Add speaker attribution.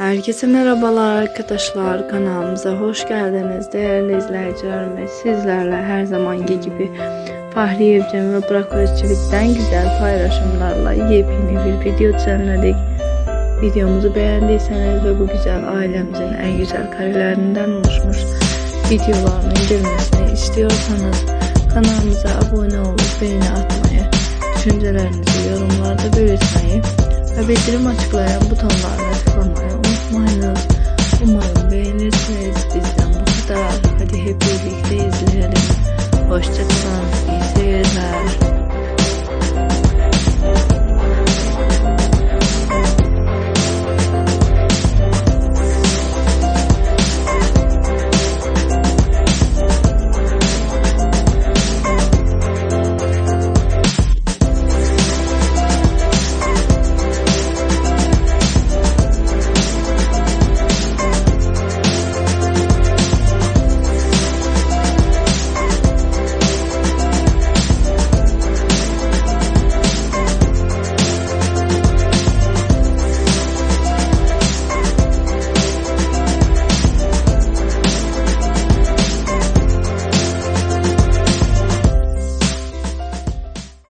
Speaker 1: Herkese merhabalar arkadaşlar kanalımıza hoş geldiniz değerli izleyicilerimiz sizlerle her zamanki gibi Fahri Evcen ve Burak Özçivit'ten güzel paylaşımlarla yepyeni bir video düzenledik. Videomuzu beğendiyseniz ve bu güzel ailemizin en güzel karelerinden oluşmuş videolarının gelmesini istiyorsanız kanalımıza abone olup beğeni atmayı, düşüncelerinizi yorumlarda belirtmeyi ve bildirim açıklayan butonlarına tıklamayı month, you feared.